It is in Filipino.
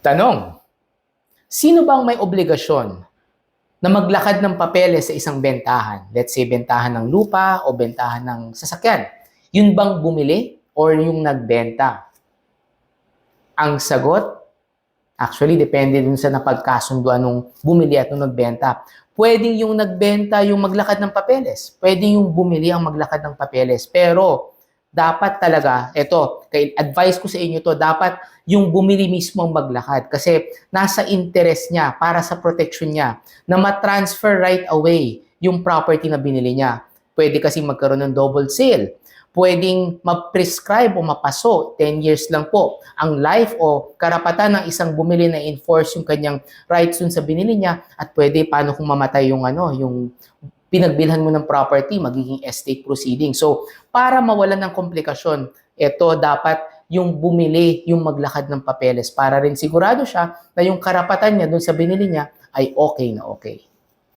Tanong, sino bang may obligasyon na maglakad ng papeles sa isang bentahan? Let's say bentahan ng lupa o bentahan ng sasakyan. Yun bang bumili or yung nagbenta? Ang sagot, actually depende dun sa napagkasunduan nung bumili at nung nagbenta. Pwedeng yung nagbenta yung maglakad ng papeles. Pwedeng yung bumili ang maglakad ng papeles. Pero dapat talaga, eto, kay advice ko sa inyo to, dapat yung bumili mismo maglakad kasi nasa interest niya para sa protection niya na ma-transfer right away yung property na binili niya. Pwede kasi magkaroon ng double sale. Pwedeng ma-prescribe o mapaso, 10 years lang po, ang life o karapatan ng isang bumili na enforce yung kanyang rights dun sa binili niya at pwede paano kung mamatay yung ano, yung pinagbilhan mo ng property, magiging estate proceeding. So, para mawalan ng komplikasyon, ito dapat yung bumili, yung maglakad ng papeles para rin sigurado siya na yung karapatan niya dun sa binili niya ay okay na okay.